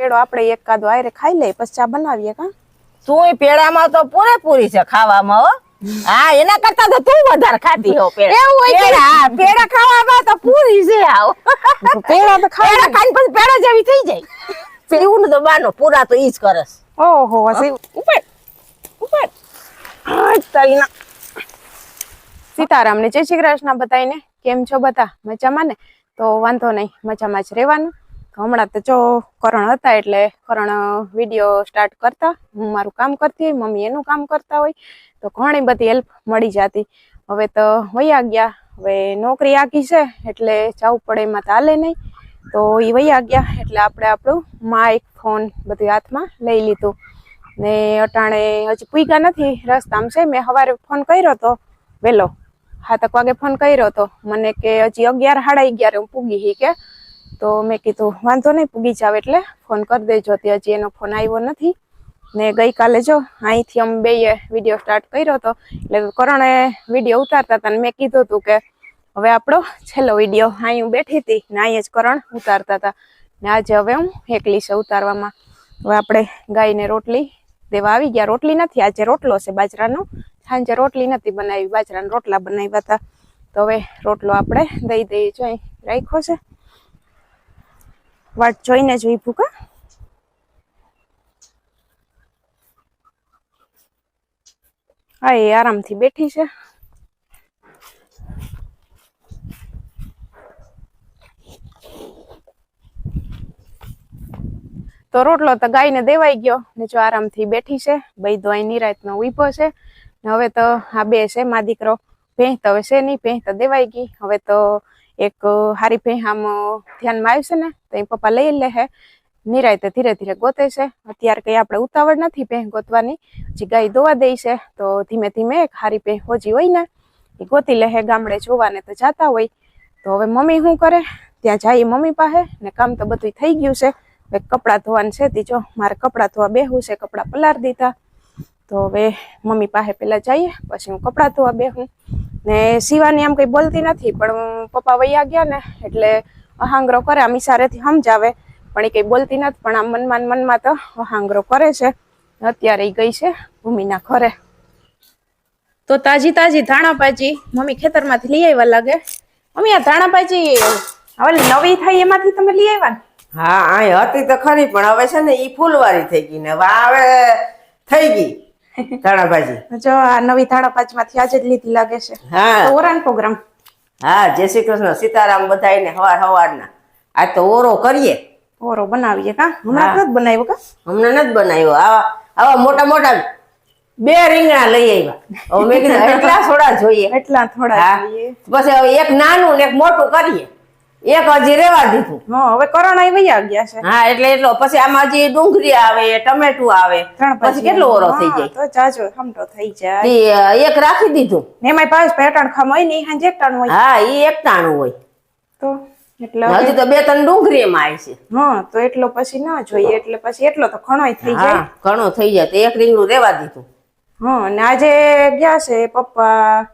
પેડો આપણે એક કાદો આયરે ખાઈ લઈએ પછી ચા બનાવીએ કા? તું પેડામાં તો પૂરેપૂરી છે ખાવામાં હો. હા એના કરતા તો તું વધારે ખાતી હો પેડા. એવું હોય કે? પેડા હા, પેડા ખાવામાં તો પૂરી છે આવ. પેડા તો ખાઈ પેડા ખાઈને પછી પેડા જેવી થઈ જાય. એવું તો બાનો પૂરા તો ઈ જ કરસ ઓહો હશે ઉપર ઉપર તારીના સીતારામ ને જય શ્રી કૃષ્ણ બતાવીને કેમ છો બધા? મજામાં ને? તો વાંધો નહીં મજામાં જ રહેવાનું. હમણાં તો જો કરણ હતા એટલે કરણ વીડિયો સ્ટાર્ટ કરતા. હું મારું કામ કરતી હોય, મમ્મી એનું કામ કરતા હોય, તો ઘણી બધી હેલ્પ મળી જતી. હવે તો વયા ગયા. હવે નોકરી આગી છે, એટલે જવું પડે, એમાં હાલે નહીં. તો એ વયા ગયા, એટલે આપણે આપણું માઇક ફોન બધું હાથમાં લઈ લીધું. ને અટાણે હજી પૂગ્યા નથી, રસ્તામાં છે. મેં સવારે ફોન કર્યો તો વહેલો સાતક વાગે ફોન કર્યો તો. મને કે હજી અગિયાર, સાડા અગિયારે હું પૂગી હી કે તો મેં કીધું, વાંધો નહીં, પૂગી જાવ એટલે ફોન કરી દેજો. તે હજી એનો ફોન આવ્યો નથી. ને ગઈકાલે જો અહીંથી અમે બેએ વીડિયો સ્ટાર્ટ કર્યો હતો, એટલે કરણે વીડિયો ઉતારતા હતા ને મેં કીધું હતું કે હવે આપણો છેલ્લો વીડિયો અહીં હું બેઠી હતી ને અહીં જ કરણ ઉતારતા હતા. ને આજે હવે હું એકલી છે ઉતારવામાં. હવે આપણે ગાયને રોટલી દેવા આવી ગયા. રોટલી નથી, આજે રોટલો છે બાજરાનો. સાંજે રોટલી નથી બનાવી, બાજરાના રોટલા બનાવ્યા હતા. તો હવે રોટલો આપણે દઈ દઈએ. જો રાખ્યો છે. વાટ જોઈને જોઈ ભૂકા હા, એ આરામથી બેઠી છે. તો રોટલો તો ગાયને દેવાઈ ગયો ને જો આરામથી બેઠી છે. બૈદો અહીં નિરાતનો ઊભો છે. હવે તો આ બે છે મા દીકરો. ભેંસ તો હવે છે નહીં, ભેંસ તો દેવાઈ ગઈ. હવે તો એક હારી ભેંસ આમ ધ્યાનમાં આવશે ને, તો એ પપ્પા લઈ લે હે. નિરાયતે ધીરે ધીરે ગોતે છે. અત્યારે કઈ આપણે ઉતાવળ નથી ભેંસ ગોતવાની. જે ગાય દોવા દે છે, તો ધીમે ધીમે એક હારી ભેંસ હોજી હોય ને, એ ગોતી લે ગામડે જોવાને તો જાતા હોય. તો હવે મમ્મી શું કરે? ત્યાં જાય મમ્મી પાસે ને કામ તો બધું થઈ ગયું છે. હવે કપડાં ધોવાનું છે તી જો મારે કપડાં ધોવા બેહું છે, કપડાં પલાર દીધા. તો હવે મમ્મી પાસે પેલા જઈએ, પછી હું કપડાં ધોવા બેહું. ને શિવાની આમ કઈ બોલતી નથી, પણ પપ્પા વૈયા ગયા ને, એટલે અહાંગરો કરે, આમ ઈશારેથી સમજાવે, પણ એ કઈ બોલતી નથી, પણ આમ મનમાં મનમાં તો અહાંગરો કરે છે. અત્યારે એ ગઈ છે ભૂમિના ઘરે. તો તાજી તાજી ધાણાભાજી મમ્મી ખેતરમાંથી લઈ આવ્યા લાગે. મમ્મી, આ ધાણાભાજી હવે નવી થઈ એમાંથી તમે લઈ આવ્યા હા હતી તો ખરી, પણ હવે છે ને ઈ ફૂલવારી થઈ ગઈ ને, હવે થઈ ગઈ. ધાણાભાજી જો આ નવી ધાણાભાજીમાંથી આજે જ લીધી લાગે છે. હા. ઓરાન પ્રોગ્રામ. હા જય શ્રી કૃષ્ણ. સીતારામ બધાયને હવાર હવારના. આ તો ઓરો કરીએ. ઓરો બનાવીએ કા? હમણાં બનાવ્યો કા? હમણાં નથી બનાવ્યો. આવા આવા મોટા મોટા બે રીંગણા લઈ આવ્યા. હવે મેં કીધું એટલા થોડા જોઈએ. એટલા થોડા જોઈએ. પછી હવે એક નાનું ને એક મોટું કરીએ. એક હજી રેવા દીધું. હા હવે કરોના વૈયા ગયા છે. હા એટલે એટલો પછી આમાં હજી ડુંગળી આવે ટમેટું આવે પછી કેટલો ઓરો થઈ જાય? તો જાજો સમટો થઈ જાય. એક રાખી દીધું. ને એમાંય પાછું પેટાણ ખામ હોય ને હાંજે એકટાણ હોય. હા એ એક હોય. તો એટલે હજી તો બે ત્રણ ડુંગળી એમાં આવી છે. હા તો એટલો પછી ના જોઈએ એટલે પછી એટલો તો ઘણો થઈ જાય. ઘણો થઈ જાય તો એક રીંગણું રેવા દીધું. હા ને આજે ગયા છે પપ્પા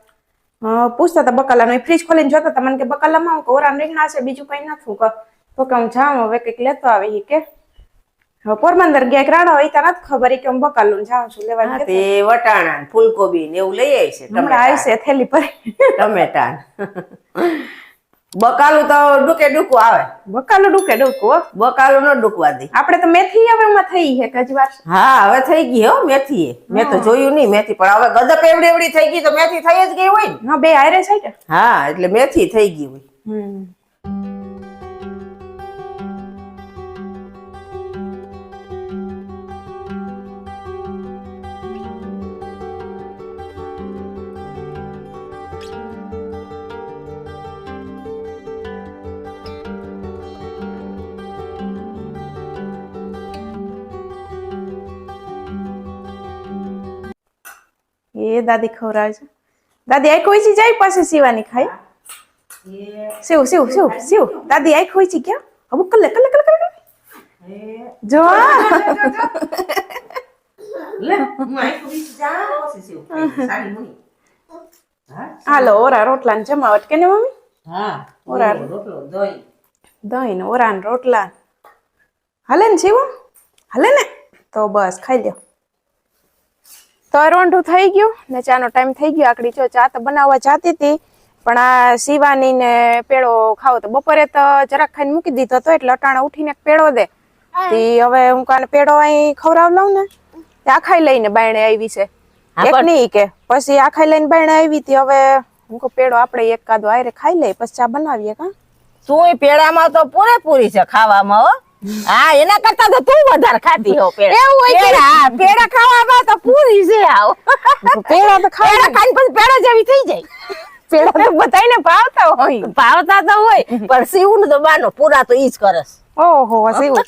પૂછતા હતા બકાલાનો. ફ્રીજ ખોલીને જોતા હતા. મને કે બકાલામાં હું કોરાન રીંગણા છે બીજું કઈ નથી. કહો તો કે હું જાઉં હવે કંઈક લેતો આવે કે. પોરબંદર ગયા રાણા હોય ત્યાં નથી ખબર કે હું બકાલું જાઉં છું લેવા તે વટાણા ફૂલકોબી ને એવું લઈ આવી છે હમણાં આવી છે થેલી પર ટમેટા બકાલું તો ડૂકે ડૂકું આવે. બકાલું ડૂકે ડૂકું બકાલુ ન ડૂકવા દે. આપણે તો મેથી હવે એમાં થઈ છે કે વાર. હા હવે થઈ ગઈ હો મેથી. મેં તો જોયું નહીં મેથી પણ હવે ગદક એવડી એવડી થઈ ગઈ તો મેથી થઈ જ ગઈ હોય ને. બે હારે છે હા એટલે મેથી થઈ ગઈ હોય. હમ. એ દાદી ખવડાવે છે. દાદી આઈ કોઈ ચીજ આવી પાસે સીવાની ખાઈ સેવ સેવ સેવ સેવ. દાદી આઈ ખોઈ છે ક્યાં હવે કલે કલે કલે કલે જો. હાલો ઓરા રોટલા ને જમાવટ કે ને મમ્મી? હા ઓરા. રોટલો દહીં. દહીં ઓરા ને રોટલા. હાલે ને શિવું હાલે ને? તો બસ ખાઈ લ્યો. તો થઈ ગયું ને ચાનો ટાઈમ થઈ ગયો. આકડી જો ચા તો બનાવવા જાતી હતી પણ આ સીવાની ને પેડો ખાવો તો બપોરે તો જરાક ખાઈને મૂકી દીધો તો એટલે અટાણે ઉઠીને પેડો દે. તી હવે હું કાને પેડો અહીં ખવડાવ લઉં ને તે આખાઈ લઈને બાયણે આવી છે. એક નહીં કે પછી આખાઈ લઈને બાયણે આવી હતી હવે હું કહું પેડો આપણે એક કાદો આયરે ખાઈ લઈએ પછી ચા બનાવીએ કા? તું પેડામાં તો પૂરેપૂરી છે ખાવામાં હો. હા એના કરતા તો તું વધારે ખાતી હો પેડા. એવું હોય કે? હા, પેડા ખાવામાં તો પૂરી છે આવ. પેડા તો ખાઈ પેડા ખાઈને પછી પેડા જેવી થઈ જાય. પેડા તો બધાને ભાવતા હોય. ભાવતા તો હોય પણ સીવું તો બાનો પૂરા તો ઈ જ કરસ ઓહો સીવું.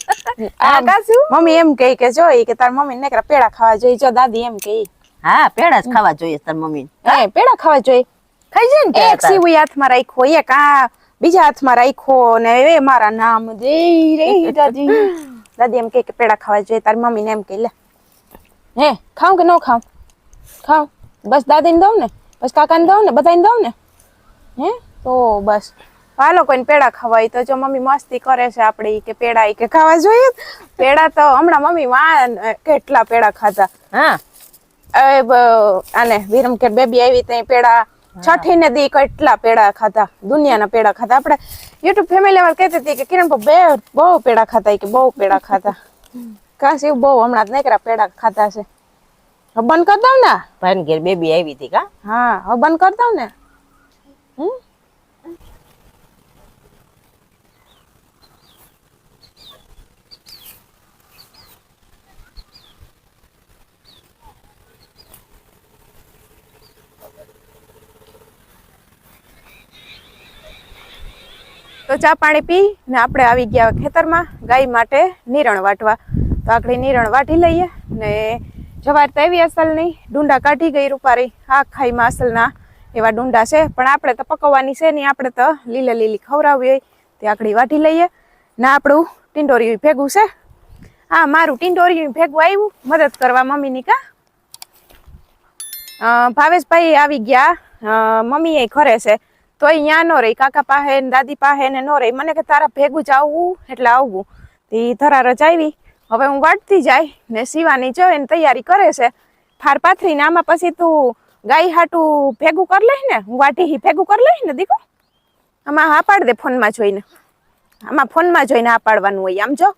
આ કાસુ મમ્મી એમ કહે કે જો કે તાર મમ્મી ને પેડા ખાવા જોઈએ. જો દાદી એમ કહે. હા પેડા જ ખાવા જોઈએ તાર મમ્મી હે પેડા ખાવા જોઈએ. ખાઈ જાય ને એક સીવું હાથમાં રાખ્યો એક આ બીજા હાથમાં રાખ્યો ને એ મારા નામ જય રે દાદી. દાદી એમ કે પેડા ખાવા જોઈએ તારી મમ્મી ને એમ કહે લે. હે ખાઉં કે ન ખાઉં ખાઉં બસ દાદીને દઉં ને બસ કાકાને દઉં ને બધાને દઉં ને? હે? તો બસ. હાલો કોઈને પેડા ખાવા તો જો મમ્મી મસ્તી કરે છે આપડી કે પેડા કે ખાવા જોઈએ. પેડા તો હમણાં મમ્મી વાન કેટલા પેડા ખાધા. હા. આને વિરમકેર બેબી આવી ત્યાં પેડા છઠ્ઠી ને દી કેટલા પેડા ખાતા દુનિયાના પેડા ખાતા આપણે યુટ્યુબ ફેમિલી માં કહેતી હતી કે કિરણ બે બહુ પેડા ખાતા કે બહુ પેડા ખાતા કાશ એવું બહુ હમણાં જ નીકળ્યા પેડા ખાતા છે. બંધ કરી દઉં ને? ભાઈ ઘેર બેબી આવી હતી કા? હા હવે બંધ કરી દઉં ને? હમ? તો ચા પાણી પી ને આપણે આવી ગયા ખેતરમાં ગાય માટે નીરણ વાટવા. તો આપણે નીરણ વાટી લઈએ ને જવાર તો એવી અસલની ડુંડા કાઢી ગઈ રૂપારી. ખાઈમાં અસલના એવા ડુંડા છે. પણ આપણે તો પકવવાની છે નહીં. આપણે તો લીલે લીલી ખવડાવવી હોય તે આકડી વાટી લઈએ. ના આપણું ટિંડોરિયું ભેગું છે. હા મારું ટિંડોરિયું ભેગું આવ્યું. મદદ કરવા મમ્મીની કા? ભાવેશભાઈ આવી ગયા. મમ્મી એ ઘરે છે. તો અહીંયા નો રહી કાકા પાસે ને દાદી પાસે ને નો રહી. મને કે તારા ભેગું જ આવવું એટલે આવવું તી ધરા રજા આવી હવે હું વાટતી જાય ને સીવાની જો એની તૈયારી કરે છે. ફાર પાથરીને આમાં પછી તું ગાય હાટું ભેગું કરી લઈ ને હું વાટી ભેગું કરી લઈ ને દીકો આમાં હા પાડ દે ફોનમાં જોઈને. આમાં ફોનમાં જોઈને હા પાડવાનું હોય. આમ જો.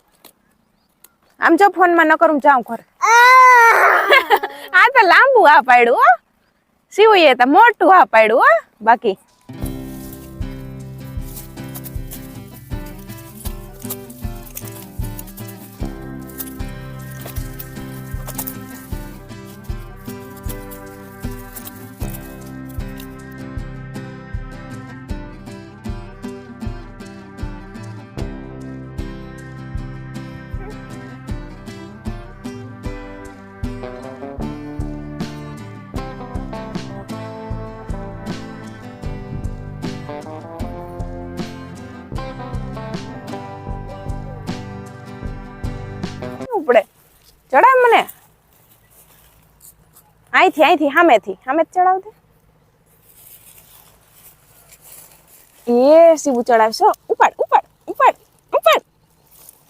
આમ જો ફોનમાં ન કરું જાઉં ઘર. આ! તો લાંબુ આ પાડ્યું હો. એ તો મોટું આ પાડ્યું હો. બાકી ચડાવ મને. અહીંથી અહીંથી સામેથી સામે જ ચડાવ દે. એ સીવું ચડાવશો? ઉપાડ ઉપાડ ઉપાડ ઉપાડ.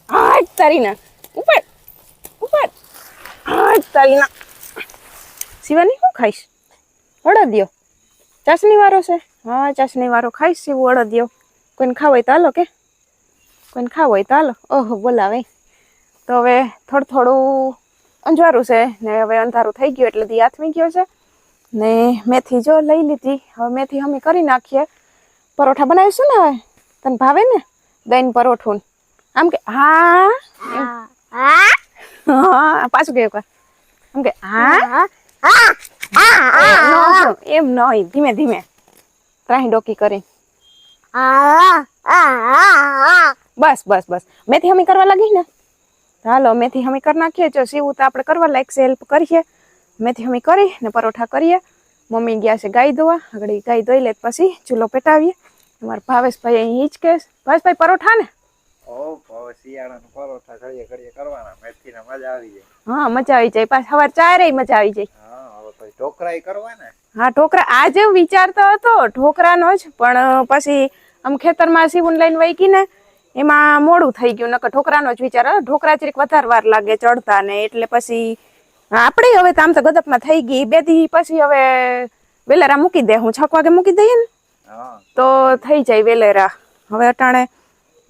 હાટ તારીના ઉપાડ ઉપાડ. હાટ તારીના શિવાની શું ખાઈશ? અડદિયો. ચાસણી વાળો છે? હા, ચાસણી વાળો ખાઈશ સીવું અડદિયો. કોઈને ખાવ હોય તો હાલો કે. કોઈને ખાવ હોય તો હાલો. ઓહો, બોલાવે. તો હવે થોડું થોડું અંજવારું છે ને હવે અંધારું થઈ ગયું એટલે દી આથમી ગયો છે. ને મેથી જો લઈ લીધી. હવે મેથી અમે કરી નાખીએ. પરોઠા બનાવીશું ને હવે? તને ભાવે ને? દહીં પરોઠું આમ કે હા? હા. પાછું કે કર આમ કે હા? એમ ન, એમ નહીં ધીમે ધીમે. ત્રાહી ડોકી કરી બસ બસ બસ. મેથી હમી કરવા લાગી ને? હાલો મેથી હમી કરી નાખીએ. જો સીવું તો આપણે કરવા લાગશે હેલ્પ કરીએ. મેથી હમી કરી ને પરોઠા કરીએ. મમ્મી ગયા છે ગાય ધોવા. આગળ ગાય ધોઈ લે પછી ચૂલો પેટાવીએ. અમારા ભાવેશભાઈ અહીં હિંચકે. ભાવેશભાઈ પરોઠા ને? હા મજા આવી જાય. પાછા સવાર ચારેય મજા આવી જાય. ઢોકળાઈ કરવાના હા ઢોકરા આજે વિચારતો હતો. ઢોકરાનો જ પણ પછી આમ ખેતરમાં સીવું લઈને ગઈ ને એમાં મોડું થઈ ગયું નકર ઢોકરાનો જ વિચાર. ઢોકરા જરીક વધારે વાર લાગે ચડતા ને એટલે પછી આપણે હવે તો આમ તો ગદપમાં થઈ ગઈ બે દી પછી હવે વેલેરા મૂકી દે હું છક વાગે મૂકી દઈએ ને તો થઈ જાય વેલેરા. હવે અટાણે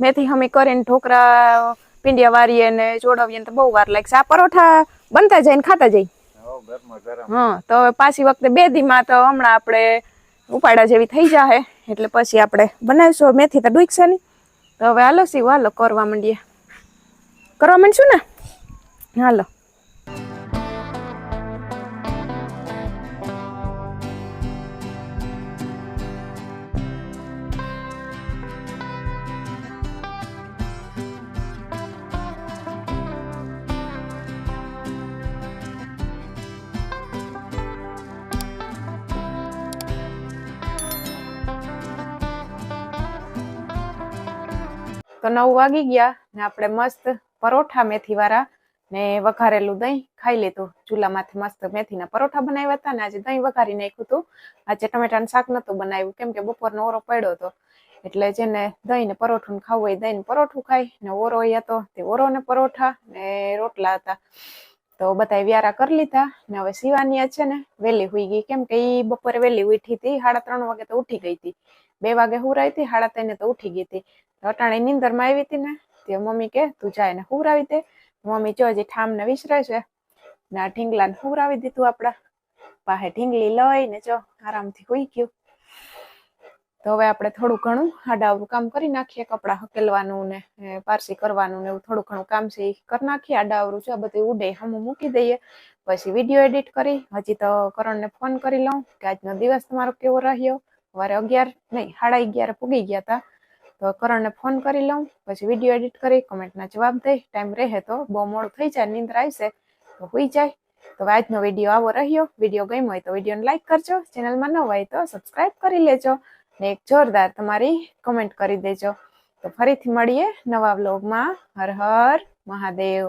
મેથી હમી કરીને ઢોકરા પીંડિયા વારીએ ને જોડાવીએ ને તો બહુ વાર લાગશે. આ પરોઠા બનતા જાય ને ખાતા જાય. હો હા તો પાછી વખતે બે દીમાં તો હમણાં આપણે ઉપાડા જેવી થઈ જાહે એટલે પછી આપણે બનાવીશું. મેથી તો ડૂકશે નહીં. તો હવે હાલો શિવ હાલો કરવા માંડીએ. કરવા માંડશું ને? હાલો. તો નવ વાગી ગયા ને આપણે મસ્ત પરોઠા મેથી વાળા ને વઘારેલું દહીં ખાઈ લીધું. ચૂલામાંથી મસ્ત મેથીના પરોઠા બનાવ્યા હતા ને આજે દહીં વઘારી નાખ્યું હતું. આજે ટમેટાનું શાક નતું બનાવ્યું, કેમ કે બપોરનો ઓરો પડ્યો હતો. એટલે જેને દહીં ને પરોઠું ને ખાવું હોય દહીં પરોઠું ખાય ને ઓરો હતો તે ઓરો ને પરોઠા ને રોટલા હતા. તો બધા વ્યારા કરી લીધા ને હવે શિવાની છે ને વહેલી હુઈ ગઈ. કેમ કે ઈ બપોરે વહેલી ઉઠી હતી, સાડા ત્રણ વાગે તો ઉઠી ગઈ હતી. બે વાગે હુરાઈ હતી, હાડા તેને તો ઉઠી ગઈ હતી. અટાણે નીંદરમાં આવી હતી ને, તે મમ્મી કે, તું જાય ને હુરાવી દે. મમ્મી, જો હજી ઠામ ને વિસરે છે. ને ને હુરાવી દીધું આપડા પાસે ઢીંગલી લઈને જો, આરામથી હોઈ ગયું. તો હવે આપણે થોડું ઘણું આડાવરું કામ કરી નાખીએ, કપડાં હકેલવાનું ને પારસી કરવાનું ને એવું થોડું ઘણું કામ છે એ કરી નાખીએ આડાવરું છે બધું ઉડે, હમું મૂકી દઈએ. પછી વીડિયો એડિટ કરી, હજી તો કરણને ફોન કરી લઉં કે આજનો દિવસ તમારો કેવો રહ્યો? સવારે અગિયાર, નહીં, સાડા અગિયાર પૂગી ગયા હતા તો કરણને ફોન કરી લઉં, પછી વીડિયો એડિટ કરી, કોમેન્ટના જવાબ દઈ ટાઈમ રહે તો બહુ મોડું થઈ જાય, નિંદ્ર આવશે, તો હોઈ જાય. તો આજનો વીડિયો આવો રહ્યો. વીડિયો ગમ્યો હોય તો વિડીયોને લાઈક કરજો. ચેનલમાં ન હોય તો સબસ્ક્રાઇબ કરી લેજો. ને એક જોરદાર તમારી કમેન્ટ કરી દેજો. તો ફરીથી મળીએ નવા વ્લોગમાં. હર હર મહાદેવ.